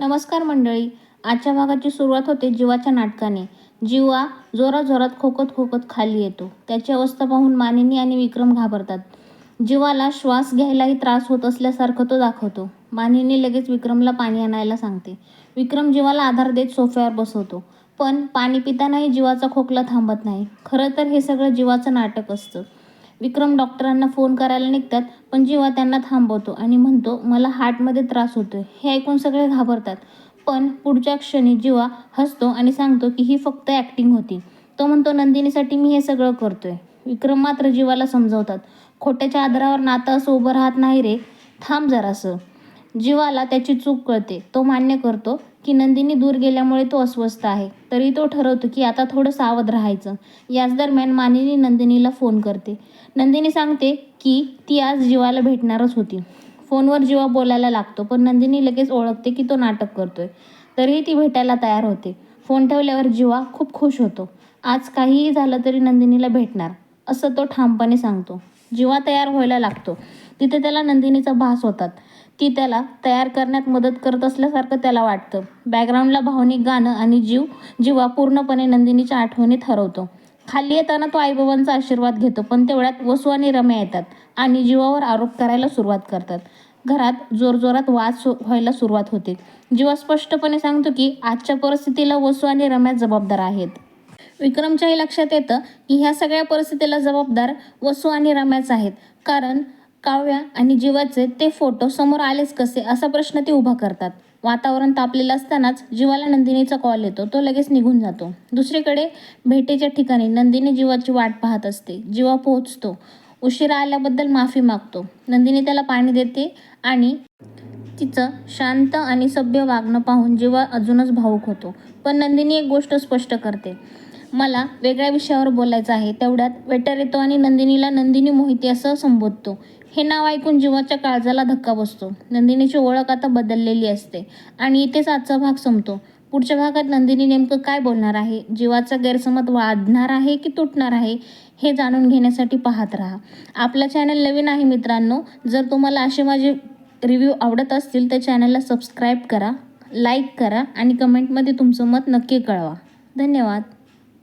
नमस्कार मंडळी. आजच्या भागाची सुरुवात होते जीवाच्या नाटकाने. जीवा जोराजोरात खोकत खोकत खाली येतो. त्याची अवस्था पाहून मानिनी आणि विक्रम घाबरतात. जीवाला श्वास घ्यायलाही त्रास होत असल्यासारखं तो दाखवतो. मानिनी लगेच विक्रमला पाणी आणायला सांगते. विक्रम जीवाला आधार देत सोफ्यावर बसवतो. पण पाणी पितानाही जीवाचा खोकला थांबत नाही. खरं तर हे सगळं जीवाचं नाटक असतं. विक्रम डॉक्टरांना फोन करायला निघतात पण जेव्हा त्यांना थांबवतो आणि म्हणतो मला हार्टमध्ये त्रास होतोय हे ऐकून सगळे घाबरतात. पण पुढच्या क्षणी जेव्हा हसतो आणि सांगतो की ही फक्त ॲक्टिंग होती तो म्हणतो नंदिनीसाठी मी हे सगळं करतोय. विक्रम मात्र जीवाला समजवतात. खोट्याच्या आधारावर नातं असं उभं राहत नाही रे. थांब जरासं. जीवाला त्याची चूक कळते. तो मान्य करतो की नंदिनी दूर गेल्यामुळे तो अस्वस्थ आहे. तरी तो ठरवतो की आता थोडं सावध राहायचं. याच दरम्यान मानिनी नंदिनीला फोन करते. नंदिनी सांगते की ती आज जीवाला भेटणारच होती. फोनवर जीवा बोलायला लागतो पण नंदिनी लगेच ओळखते की तो नाटक करतोय. तरीही ती भेटायला तयार होते. फोन ठेवल्यावर जीवा खूप खुश होतो. आज काहीही झालं तरी नंदिनीला भेटणार असं तो ठामपणे सांगतो. जीवा तयार व्हायला लागतो. तिथे त्याला नंदिनीचा भास होतात. ती त्याला तयार करण्यात मदत करत असल्यासारखं त्याला वाटतं. बॅकग्राऊंडला भावनिक गाणं आणि जीव जीवा पूर्णपणे नंदिनीच्या आठवणीत हरवतो. खाली येताना तो आईबाबांचा आशीर्वाद घेतो पण तेवढ्यात वसू आणि रम्या येतात आणि जीवावर आरोप करायला सुरुवात करतात. घरात जोरजोरात वाद सु व्हायला सुरुवात होते. जीवा स्पष्टपणे सांगतो की आजच्या परिस्थितीला वसू आणि रम्या जबाबदार आहेत. विक्रमच्याही लक्षात येतं की ह्या सगळ्या परिस्थितीला जबाबदार वसू आणि रम्याच आहेत. कारण काव्या आणि जीवाचे ते फोटो समोर आलेच कसे असा प्रश्न ते उभा करतात. वातावरण तापलेलं असतानाच जीवाला नंदिनीचा कॉल येतो. तो लगेच निघून जातो. दुसरीकडे भेटीच्या ठिकाणी नंदिनी जीवाची वाट पाहत असते. जीवा पोहोचतो. उशिरा आल्याबद्दल माफी मागतो. नंदिनी त्याला पाणी देते आणि तिचं शांत आणि सभ्य वागणं पाहून जीवा अजूनच भावूक होतो. पण नंदिनी एक गोष्ट स्पष्ट करते. मला वेगळ्या विषयावर बोलायचं आहे. तेवढ्यात वेटर येतो आणि नंदिनीला नंदिनी मोहिते असं संबोधतो. हे नाव ऐकून जीवाच्या काळजाला धक्का बसतो. नंदिनीची ओळख आता बदललेली असते आणि इथेच आजचा भाग संपतो. पुढच्या भागात नंदिनी नेमकं काय बोलणार आहे? जीवाचा गैरसमज वाढणार आहे की तुटणार आहे? हे जाणून घेण्यासाठी पाहत राहा. आपला चॅनल नवीन आहे मित्रांनो जर तुम्हाला असे माझे रिव्ह्यू आवडत असतील तर चॅनलला सबस्क्राईब करा लाईक करा आणि कमेंटमध्ये तुमचं मत नक्की कळवा. धन्यवाद.